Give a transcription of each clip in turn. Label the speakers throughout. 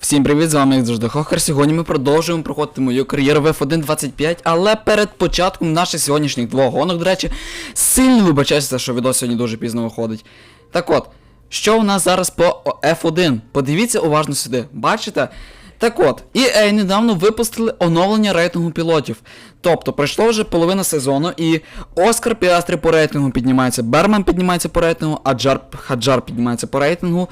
Speaker 1: Всім привіт, з вами як завжди Хохер. Сьогодні ми продовжуємо проходити мою кар'єру в F1.25, але перед початком наших сьогоднішніх двох гонок, до речі, сильно вибачаюся, що відео сьогодні дуже пізно виходить. Так от, що у нас зараз по F1? Подивіться уважно сюди, бачите? Так от, EA недавно випустили оновлення рейтингу пілотів. Тобто пройшло вже половина сезону, і Оскар Піастрі по рейтингу піднімається, Берман піднімається по рейтингу, Аджар Хаджар піднімається по рейтингу.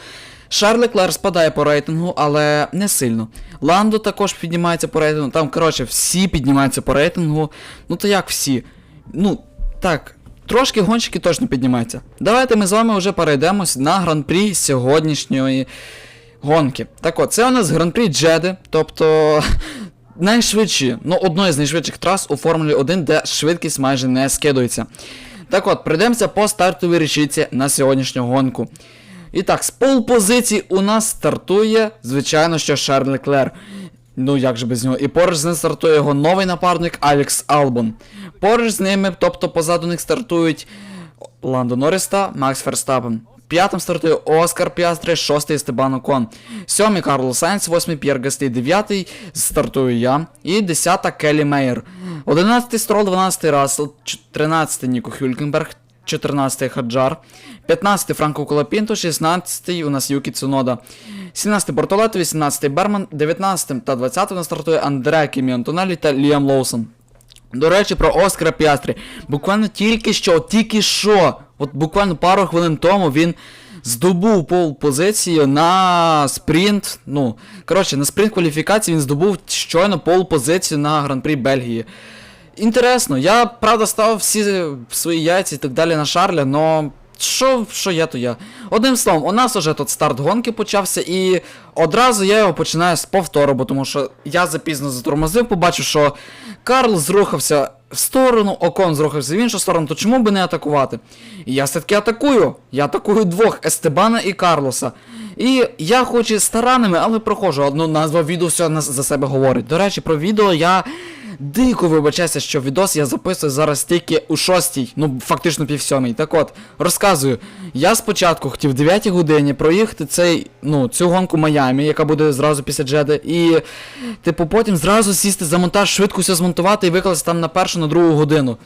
Speaker 1: Шарль Леклер спадає по рейтингу, але не сильно. Ландо також піднімається по рейтингу. Там, коротше, всі піднімаються по рейтингу. Ну то як всі? Ну, так, трошки гонщики точно піднімаються. Давайте ми з вами вже перейдемось на гран-прі сьогоднішньої гонки. Так от, це у нас гран-прі Джеди, тобто. Найшвидші, ну одної з найшвидших трас у Формулі 1, де швидкість майже не скидується. Так от, прийдемося по стартовій річиці на сьогоднішню гонку. І так, з полпозиції у нас стартує, звичайно, що Шарль Леклер. Ну як же без нього? І поруч з ним стартує його новий напарник Алекс Албон. Поруч з ними, тобто позаду них стартують Ландо Норріс та Макс Ферстапен. П'ятим стартує Оскар Піастри, шостий Стебан Окон. Сьомий Карло Сайнц, восьмий П'єр Гасті, дев'ятий стартую я. І десята Келі Мейер. Одинадцятий Строл, дванадцятий Рассел, тринадцятий Ніко Хюлькенберг, 14 Хаджар, 15 Франко Колопінто, 16-й у нас Юкі Цунода, 17 Бортолето, 18-й Берман, 19 та 20-й у нас стартує Андре Кімі Антонелі та Ліам Лоусон. До речі, про Оскара Піастрі. Буквально тільки що, тільки що, от буквально пару хвилин тому він здобув пол позицію на спринт. Ну, коротше, на спринт кваліфікації він здобув щойно пол позицію на гран-прі Бельгії. Інтересно, я правда ставив всі свої яйця і так далі на Шарля, но що, що я, то я. Одним словом, у нас уже тут старт гонки почався, і одразу я його починаю з повтору, бо тому що я запізно затормозив, побачив, що Карл зрухався в сторону, Окон зрухався в іншу сторону, то чому би не атакувати? І я все-таки атакую. Я атакую двох Естебана і Карлоса. І я хоч і старанними, але проходжу. Одну назва відео все за себе говорить. До речі, про відео я дико вибачаюся, що відос я записую зараз тільки у шостій, ну фактично пів сьомій. Так от, розказую. Я спочатку хотів в 9 годині проїхати цей, ну, цю гонку Майамі, яка буде зразу після Джеди, і, типу, потім зразу сісти за монтаж, швидко все змонтувати і викласти там на першу, на другу годину.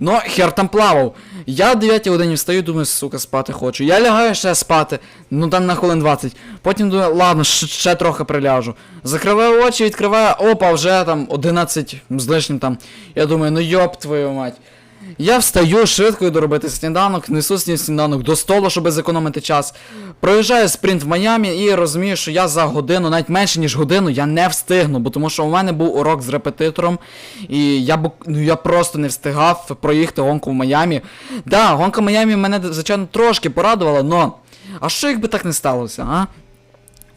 Speaker 1: Ну, хер там плавав. Я в 9 годині встаю, думаю, сука, спати хочу. Я лягаю ще спати, ну там на хвилин 20. Потім думаю, ладно, ще трохи приляжу. Закриваю очі, відкриваю, опа, вже там 11 з лишнім там. Я думаю, ну йоп твою мать. Я встаю швидко йду робити сніданок, несу сніданок до столу, щоб зекономити час. Проїжджаю спринт в Майамі і розумію, що я за годину, навіть менше ніж годину, я не встигну, бо тому що у мене був урок з репетитором, і я ну, я просто не встигав проїхати гонку в Майамі. Да, гонка в Майамі мене, звичайно, трошки порадувала, но. А що якби так не сталося, а?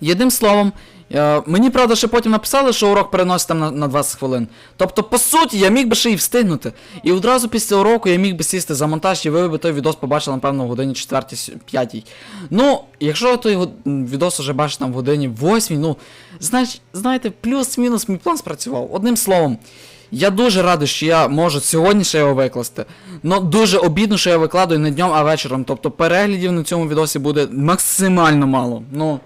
Speaker 1: Єдним словом, е, мені правда ще потім написали, що урок переносить там на, на 20 хвилин. Тобто, по суті, я міг би ще й встигнути. І одразу після уроку я міг би сісти за монтаж, і ви би той відос побачили, напевно, в годині 4-5. Ну, якщо той відос уже бачите там в годині 8, ну, знач, знаєте, плюс-мінус мій план спрацював. Одним словом. Я дуже радий, що я можу сьогодні ще його викласти. Ну дуже обідно, що я викладаю не днем, а вечором. Тобто переглядів на цьому відосі буде максимально мало. Ну.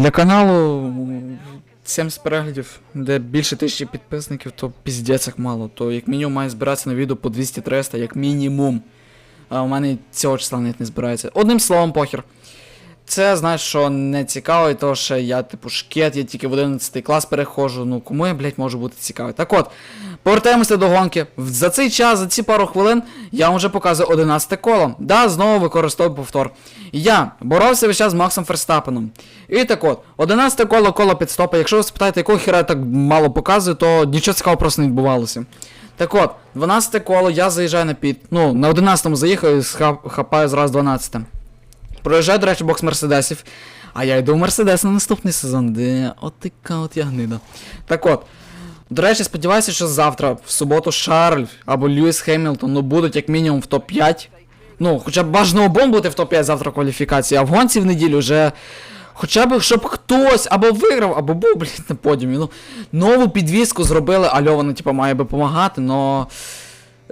Speaker 1: Для каналу м, 70 переглядів, де більше тисячі підписників, то піздець як мало. То як мінімум має збиратися на відео по 200-300, як мінімум. А у мене цього числа навіть не збирається. Одним словом, похер. Це, знаєш, що не цікаво, і то що я, типу, шкет, я тільки в 11 клас переходжу. Ну кому я, блядь, можу бути цікавий. Так от, повертаємося до гонки. За цей час, за ці пару хвилин, я вам вже показую 11 коло. Да, знову використовую повтор. Я боровся весь час з Максом Ферстапеном. І так от, 11 коло коло підстопа. Якщо ви спитаєте, якого хіра я так мало показую, то нічого цікавого просто не відбувалося. Так от, 12 коло, я заїжджаю на піт. Ну, на 11-му заїхав і хапаю зразу 12. Проїжджаю, до речі, бокс Мерседесів. А я йду в Мерседес на наступний сезон, де от така от я гнида. Так от. До речі, сподіваюся, що завтра, в суботу, Шарль або Льюіс Хемілтон ну, будуть як мінімум в топ-5. Ну, хоча б бажано обом бути в топ-5 завтра кваліфікації, а в гонці в неділю вже. Хоча б щоб хтось або виграв, або був, блін, на подіумі. Ну, нову підвіску зробили, альо вона, типу, має би допомагати, но.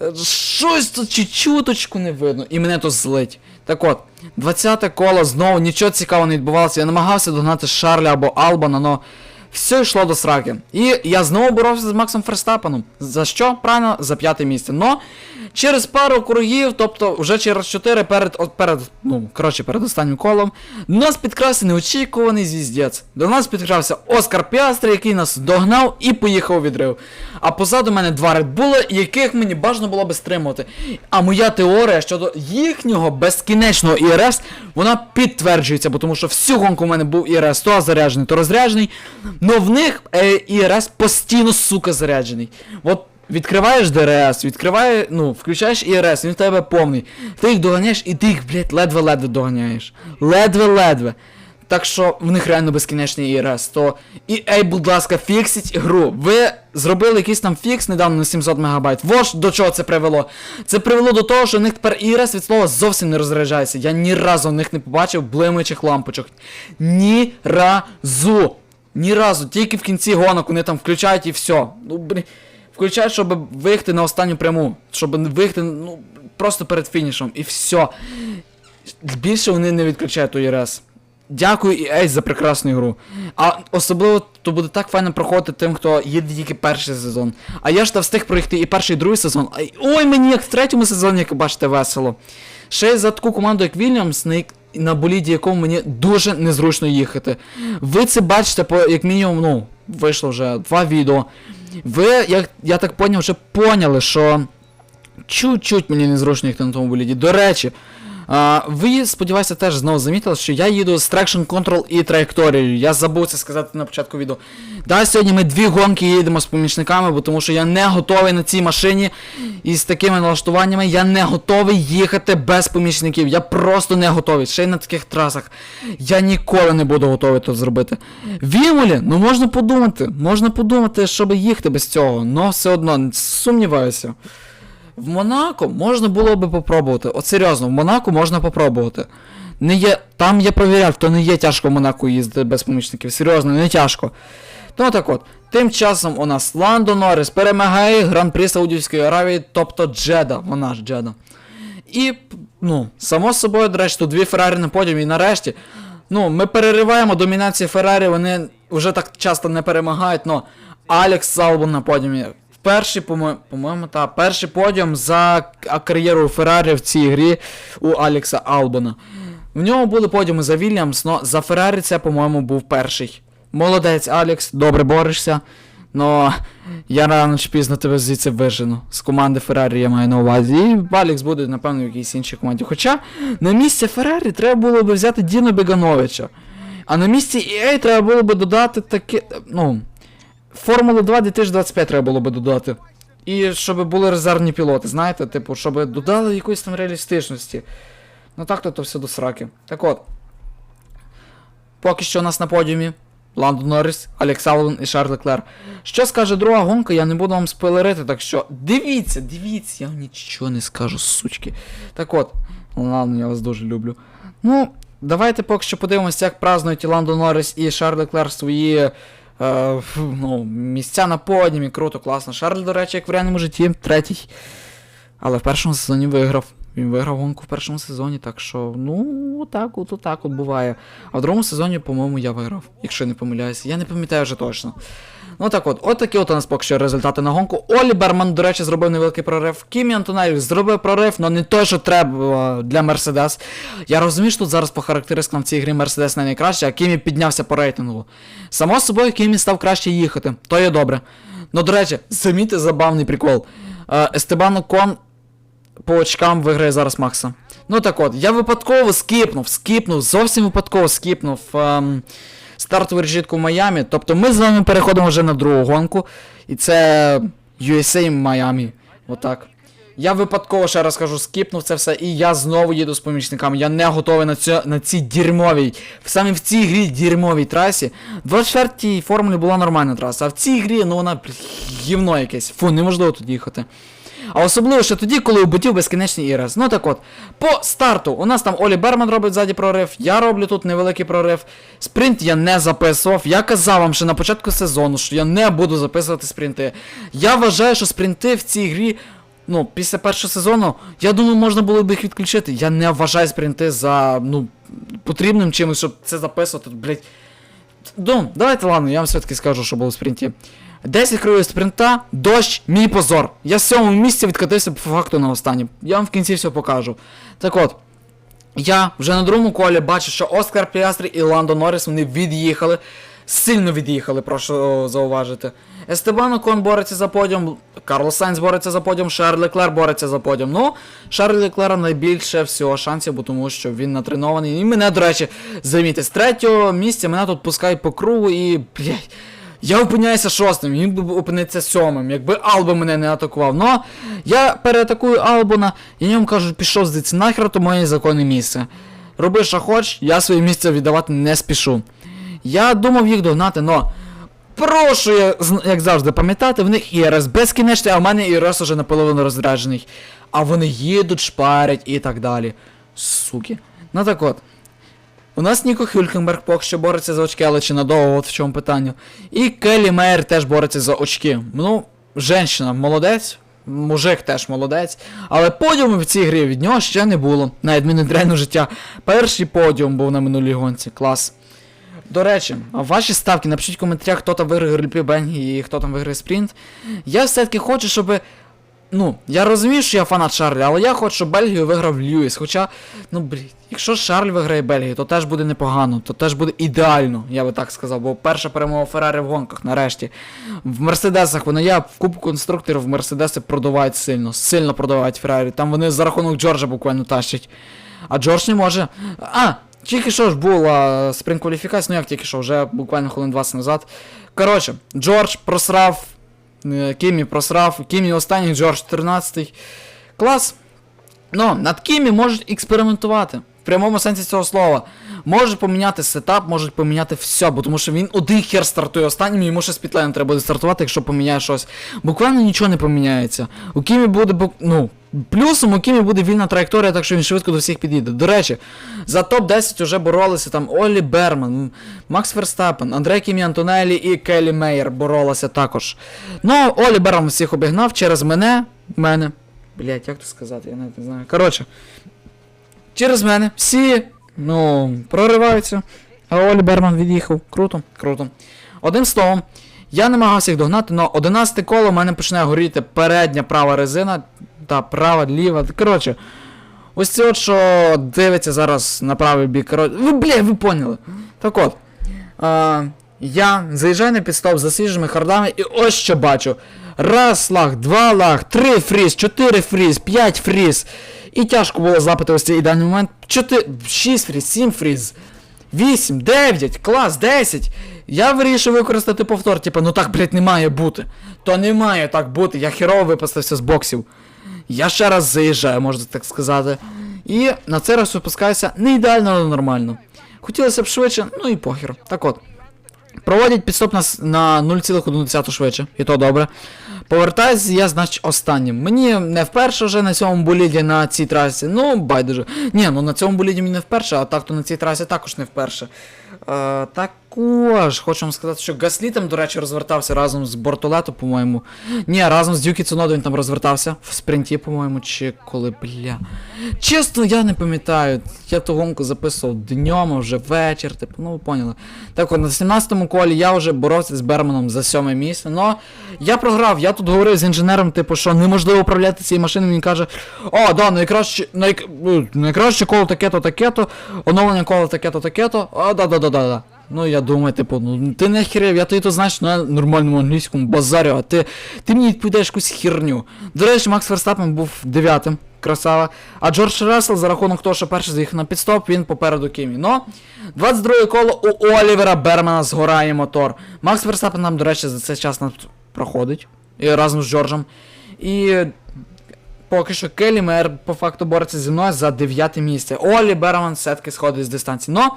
Speaker 1: е, Щось тут чуточку не видно, і мене то злить. Так от, 20 коло знову нічого цікавого не відбувалося. Я намагався догнати Шарля або Албана, но все йшло до сраки. І я знову боровся з Максом Ферстапеном. За що? Правильно, за п'яте місце. Но через пару кругів, тобто вже через 4 перед, перед, ну, коротше, перед останнім колом, нас підкрався неочікуваний звіздець. До нас підкрався Оскар Піастри, який нас догнав і поїхав у відрив. А позаду мене два редбули, яких мені бажано було би стримувати. А моя теорія щодо їхнього безкінечного ІРС, вона підтверджується, бо тому що всю гонку в мене був ІРС то заряджений, то розряджений. Но в них е, ІРС постійно, сука, заряджений. От відкриваєш ДРС, відкриваєш, ну, включаєш ІРС, він в тебе повний. Ти їх доганяєш і ти їх, блядь, ледве-ледве доганяєш. Ледве-ледве. Так що в них реально безкінечний ІРС. То і ей, будь ласка, фіксіть гру. Ви зробили якийсь там фікс недавно на 700 МБ. Вож до чого це привело? Це привело до того, що в них тепер ІРС від слова зовсім не розряджається. Я ні разу в них не побачив блимаючих лампочок. Ні разу. Ні разу. Тільки в кінці гонок вони там включають і все. Ну, блін. Включають, щоб виїхати на останню пряму. Щоб виїхати, ну, просто перед фінішем. І все. Більше вони не відключають у ЄРС. Дякую EA за прекрасну ігру. А особливо то буде так файно проходити тим, хто їде тільки перший сезон. А я ж та встиг проїхати і перший, і другий сезон. Ой, мені як в третьому сезоні, як бачите, весело. Ще й за таку команду, як Вільямс, на, боліді якому мені дуже незручно їхати. Ви це бачите, по як мінімум, ну, вийшло вже два відео. Ви, як я так поняв, вже поняли, що чуть-чуть мені незручно їхати на тому боліді. До речі, ви, сподіваюся, теж знову замітили, що я їду з Traction Control і траєкторією. Я забув це сказати на початку відео. Да, сьогодні ми дві гонки їдемо з помічниками, бо тому що я не готовий на цій машині і з такими налаштуваннями я не готовий їхати без помічників. Я просто не готовий. Ще й на таких трасах. Я ніколи не буду готовий то зробити. В Імолі, ну можна подумати, можна подумати, щоб їхати без цього, але все одно сумніваюся. В Монако можна було би попробувати. От серйозно, в Монако можна попробувати. Не є, там я провіряв, то не є тяжко в Монако їздити без помічників. Серйозно, не тяжко. Ну так от, тим часом у нас Ландо Норріс перемагає Гран-при Саудівської Аравії, тобто Джеда, вона ж Джеда. І, ну, само собою, до речі, тут дві Феррарі на подіумі, і нарешті. Ну, ми перериваємо домінацію Феррарі, вони вже так часто не перемагають, но Алекс Салбон на подіумі. Перший, по-мо- по-моєму, та перший подіум за кар'єру Феррарі в цій грі у Алекса Албона. В нього були подіуми за Вільямс, но за Феррарі це, по-моєму, був перший. Молодець, Алекс, добре борешся. Но я рано чи пізно тебе звідси вижену. З команди Феррарі я маю на увазі. І Алекс буде, напевно, в якійсь іншій команді. Хоча на місце Феррарі треба було би взяти Діно Бегановича. А на місці EA треба було би додати таке. Ну. Формулу 2 2025 треба було би додати. І щоб були резервні пілоти, знаєте, типу, щоб додали якоїсь там реалістичності. Ну так то, то все до сраки. Так от. Поки що у нас на подіумі Ландо Норріс, Алекс Алвен і Шарль Леклер. Що скаже друга гонка, я не буду вам спойлерити, так що дивіться, дивіться, я вам нічого не скажу, сучки. Так от, ладно, я вас дуже люблю. Ну, давайте поки що подивимося, як празднують Ландо Норріс і Шарль Леклер свої е, ну, місця на подіумі. Круто, класно. Шарль, до речі, як в реальному житті, третій. Але в першому сезоні виграв. Він виграв гонку в першому сезоні, так що, ну, так от, так от буває. А в другому сезоні, по-моєму, я виграв, якщо не помиляюся. Я не пам'ятаю вже точно. Ну так от, от такі от у нас поки що результати на гонку. Олі Берман, до речі, зробив невеликий прорив. Кімі Антонелі зробив прорив, але не той, що треба для Мерседес. Я розумію, що тут зараз по характеристикам в цій грі Мерседес не найкраще, а Кімі піднявся по рейтингу. Само собою, Кімі став краще їхати, то є добре. Ну, до речі, замітьте забавний прикол. Е, Естебан Окон по очкам виграє зараз Макса. Ну так от, я випадково скіпнув, скіпнув, зовсім випадково скіпнув ем, стартову решітку в Майамі. Тобто ми з вами переходимо вже на другу гонку. І це USA Майамі. Отак. Я випадково ще раз кажу, скіпнув це все, і я знову їду з помічниками. Я не готовий на, цю, на цій дерьмовій, саме в цій грі дерьмовій трасі. В 24-й формулі була нормальна траса, а в цій грі, ну вона гівно якесь. Фу, неможливо тут їхати. А особливо ще тоді, коли у ботів безкінечний іраз. Ну так от, по старту у нас там Олі Берман робить ззаді прорив, я роблю тут невеликий прорив. Спринт я не записував. Я казав вам ще на початку сезону, що я не буду записувати спринти. Я вважаю, що спринти в цій грі ну, після першого сезону, я думаю, можна було б їх відключити. Я не вважаю спринти за ну, потрібним чимось, щоб це записувати, блять. Ну, давайте ладно, я вам все-таки скажу, що було в спринті. 10 кривих спринта, дощ, мій позор. Я в сьомому місці відкатився по факту на останнє. Я вам в кінці все покажу. Так от. Я вже на другому колі бачу, що Оскар Піастрі і Ландо Норріс вони від'їхали. Сильно від'їхали, прошу зауважити. Естебан Окон бореться за подіум, Карлос Сайнс бореться за подіум, Шарль Леклер бореться за подіум. Ну, Шарль Леклера найбільше всього шансів, бо тому що він натренований. І мене, до речі, замітьте, з третього місця мене тут пускають по кругу і. блядь, я опиняюся шостим, він би опиниться сьомим, якби Алба мене не атакував. Но я переатакую Албона, і йому кажуть, пішов звідси нахер, то моє законне місце. Роби, що хоч, я своє місце віддавати не спішу. Я думав їх догнати, но. Прошу, як завжди, пам'ятати, в них ІРС безкінечний, а в мене ІРС уже наполовину розряджений. А вони їдуть, шпарять і так далі. Суки. Ну так от. У нас Ніко Хюлькенберг поки що бореться за очки, але чи надовго, от в чому питання. І Келлі Мейер теж бореться за очки. Ну, женщина молодець, мужик теж молодець. Але подіуму в цій грі від нього ще не було. На відміну від реального життя. Перший подіум був на минулій гонці. Клас. До речі, ваші ставки, напишіть в коментарях, хто там виграє Грильпі Бенгі і хто там виграє спринт. Я все-таки хочу, щоб. Ну, я розумію, що я фанат Шарля, але я хочу, щоб Бельгію виграв Льюіс. Хоча, ну блін, якщо Шарль виграє Бельгію, то теж буде непогано, то теж буде ідеально, я би так сказав, бо перша перемога Феррари в гонках, нарешті. В Мерседесах вони я в Кубку конструкторів в Мерседеси продувають сильно, сильно продувають Феррарі. Там вони за рахунок Джорджа буквально тащать. А Джордж не може. А! Тільки що ж була спринт кваліфікація, ну як тільки що, вже буквально хвилин 20 назад. Коротше, Джордж просрав, Кімі просрав, Кімі останній, Джордж 13 Клас. Ну, над Кімі можуть експериментувати. Прямому сенсі цього слова. Можуть поміняти сетап, можуть поміняти все, бо тому що він один хер стартує останнім, йому ще з підлайном треба буде стартувати, якщо поміняє щось. Буквально нічого не поміняється. У Кімі буде, бу- ну, плюсом у Кімі буде вільна траєкторія, так що він швидко до всіх підійде. До речі, за топ-10 вже боролися там Олі Берман, Макс Ферстапен, Андрей Кімі Антонелі і Келлі Мейер боролися також. Ну, Олі Берман всіх обігнав через мене, мене. Блять, як то сказати, я навіть не знаю. Коротше, через мене всі, ну, прориваються. А Олі Берман від'їхав. Круто, круто. Одним словом, я намагався їх догнати, але 11 коло в мене починає горіти передня права резина та права, ліва. Коротше, ось це от, що дивиться зараз на правий бік. Коротше, ви, бля, ви поняли. Так от. А, я заїжджаю на підстоп за свіжими хардами і ось що бачу. Раз лаг, два лаг, три фріз, чотири фріз, п'ять фріз. І тяжко було злапати ось цей ідеальний момент. Чотири, шість фріз, сім фріз. 8, 9, клас, 10. Я вирішив використати повтор, типу, ну так, блядь, не має бути. То не має так бути, я херово випустився з боксів. Я ще раз заїжджаю, можна так сказати. І на цей раз випускаюся не ідеально, але нормально. Хотілося б швидше, ну і похер. Так от. Проводять підстоп нас на 0,1 швидше, і то добре. Повертаюсь я, значить, останнім. Мені не вперше вже на цьому боліді на цій трасі. Ну, байдуже. Ні, ну на цьому боліді мені не вперше, а так то на цій трасі також не вперше. Е, також хочу вам сказати, що Гаслі там, до речі, розвертався разом з Бортолето, по-моєму. Ні, разом з Дюкі Цунодо він там розвертався в спринті, по-моєму, чи коли, бля. Чесно, я не пам'ятаю. Я ту гонку записував днем, а вже вечір, типу, ну ви поняли. Так от, на 17-му колі я вже боровся з Берманом за сьоме місце. Но я програв, я тут говорив з інженером, типу, що неможливо управляти цією машиною. Він каже: О, да, найкраще, най... ну, найкраще коло таке-то, таке-то, оновлення коло таке-то, таке-то. А, да, да, да, да, да. Ну я думаю, типу, ну ти не херев, я тобі то знаєш на нормальному англійському базарю, а ти, ти мені відповідаєш якусь херню. До речі, Макс Верстапен був дев'ятим, красава. А Джордж Рассел за рахунок того, що перший заїхав на підстоп, він попереду Кімі. Ну, 22 коло у Олівера Бермана згорає мотор. Макс Верстапен нам, до речі, за цей час нас проходить. І разом з Джорджем. І поки що Келлі Мер по факту бореться зі мною за 9 місце. Олі Берман все-таки сходить з дистанції. Но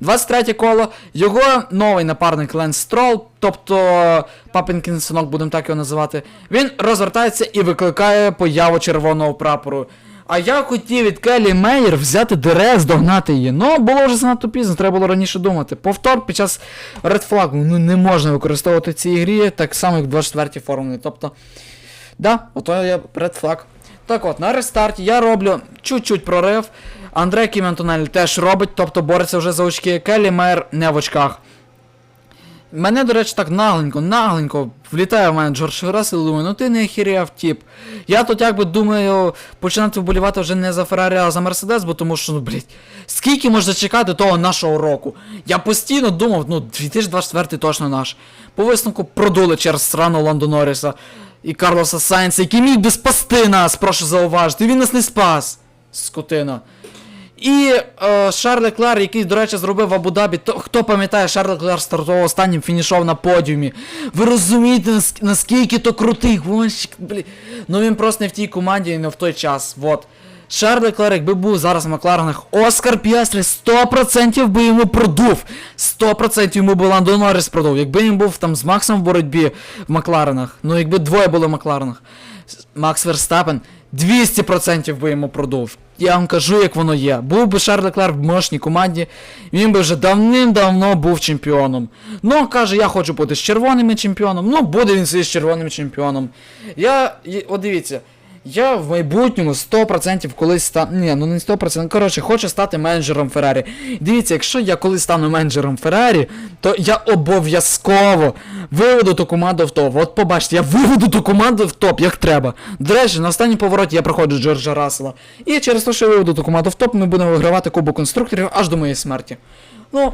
Speaker 1: 23 коло, його новий напарник Ленс Строл, тобто папінкін синок, будемо так його називати, він розвертається і викликає появу червоного прапору. А я хотів від Келлі Мейер взяти ДРС, догнати її. Ну, було вже занадто пізно, треба було раніше думати. Повтор під час Flag ну, не можна використовувати в цій грі, так само, як в 24-й формулі. Тобто. Да, ото я Flag. Так от, на рестарті я роблю чуть-чуть прорив. Андрей Кіментонель теж робить, тобто бореться вже за очки. Келі Мейер не в очках. Мене, до речі, так нагленько, нагленько влітає в мене Джордж Рассел, думаю, ну ти не хіряв, тіп. Я тут якби думаю починати вболівати вже не за Феррарі, а за Мерседес, бо тому що, ну, блядь, скільки можна чекати того нашого року? Я постійно думав, ну, 2024 точно наш. По висновку продули через срану Ландо Норріса і Карлоса Сайнса, який міг би спасти нас, прошу зауважити. Він нас не спас. Скотина. І е, Шарль Леклер, який, до речі, зробив Абу-Дабі, то хто пам'ятає, Шарль Леклер стартував останнім, фінішов на подіумі. Ви розумієте, наскільки то крутий гонщик, блін. Ну він просто не в тій команді і не в той час. Вот. Шарль Леклер, якби був зараз в Макларенах, Оскар Піастрі 100% би йому продув. 100% йому би Ландо Норріс продув. Якби він був там з Максом в боротьбі в Макларенах. Ну якби двоє були в Макларенах. Макс Верстапен 200% би йому продув. Я вам кажу, як воно є. Був би Шарль Леклер в мощній команді, він би вже давним-давно був чемпіоном. Ну, каже, я хочу бути з червоним чемпіоном. Ну, буде він з червоним чемпіоном. Я. От дивіться. Я в майбутньому 100% колись стану. Ні, ну не 100%. Коротше, хочу стати менеджером Феррарі. Дивіться, якщо я колись стану менеджером Феррарі, то я обов'язково виведу ту команду в топ. От побачите, я виведу ту команду в топ, як треба. До речі, на останній повороті я проходжу Джорджа Рассела. І через те, що я виведу ту команду в топ, ми будемо вигравати кубок конструкторів аж до моєї смерті. Ну,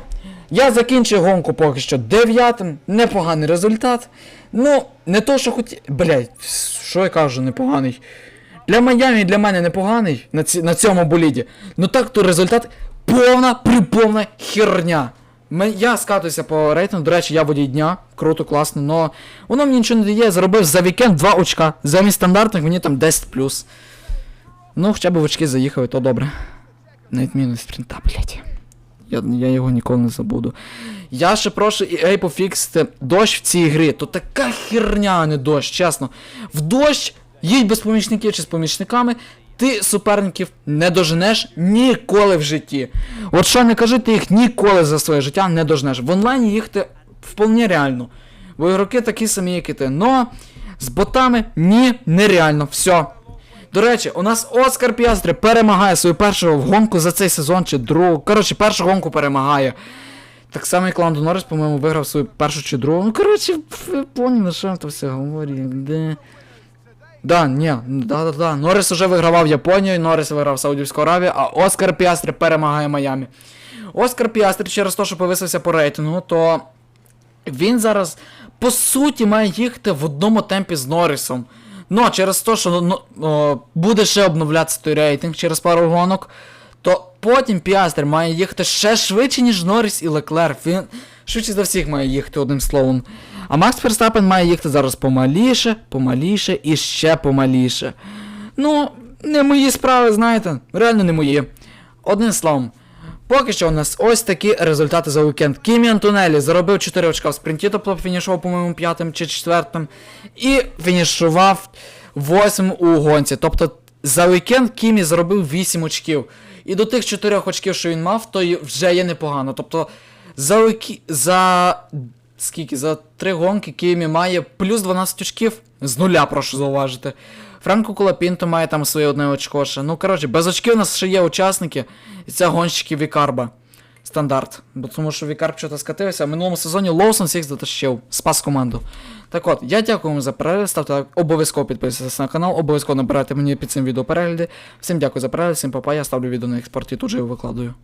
Speaker 1: я закінчив гонку поки що дев'ятим, непоганий результат. Ну, не то, що хоті. Блять, що я кажу, непоганий. Для Майамі для мене непоганий на, ці, на цьому боліді. Ну так то результат повна приповна херня. Я скатуюся по рейтингу, до речі, я водій дня, круто, класно, но воно мені нічого не дає, заробив за вікенд 2 очка. Замість стандартних мені там 10 Ну, хоча б в очки заїхав, і то добре. На відміну спринта, блять. Я, я його ніколи не забуду. Я ще прошу EA пофіксити дощ в цій грі. То така херня, а не дощ, чесно. В дощ їдь без помічників чи з помічниками, ти суперників не доженеш ніколи в житті. От що не кажи, ти їх ніколи за своє життя не доженеш. В онлайні їх ти вполне реально. Бо ігроки такі самі, як і ти. Но з ботами ні, нереально. Все. До речі, у нас Оскар Піастрі перемагає свою першу гонку за цей сезон чи другу. Коротше, першу гонку перемагає. Так само, як Ландо Норріс, по-моєму, виграв свою першу чи другу. Ну, коротше, ви поняли, на що то все говорю. Де... Да, ні, да, да, да. Норріс уже вигравав Японію, Норріс виграв Саудівську Аравію, а Оскар Піастрі перемагає Майамі. Оскар Піастрі через те, що повисився по рейтингу, то він зараз, по суті, має їхати в одному темпі з Норрісом. А через те, що ну, о, буде ще обновлятися той рейтинг через пару гонок, то потім Піастер має їхати ще швидше, ніж Норріс і Леклер. Він швидше за всіх має їхати одним словом. А Макс Ферстапен має їхати зараз помаліше, помаліше і ще помаліше. Ну, не мої справи, знаєте, реально не мої. Одним словом. Поки що у нас ось такі результати за вікенд. Кімі Антонелі заробив 4 очка в спринті, тобто фінішував, по-моєму, п'ятим чи четвертим. І фінішував восьмим у гонці. Тобто за вікенд Кімі заробив 8 очків. І до тих 4 очків, що він мав, то вже є непогано. Тобто за вікі... за. Скільки? За 3 гонки Кімі має плюс 12 очків. З нуля, прошу зауважити. Франко Колапінто має там своє одне очко ще. Ну, коротше, без очків у нас ще є учасники. І це гонщики Вікарба. Стандарт. Бо тому що Вікарб чого-то скатився, в минулому сезоні Лоусон всіх затащив. Спас команду. Так от, я дякую вам за перегляд. Ставте лайк, обов'язково підписуйтесь на канал, обов'язково набирайте мені під цим відео перегляди. Всім дякую за перегляд, всім папа, я ставлю відео на експорт і тут же його викладаю.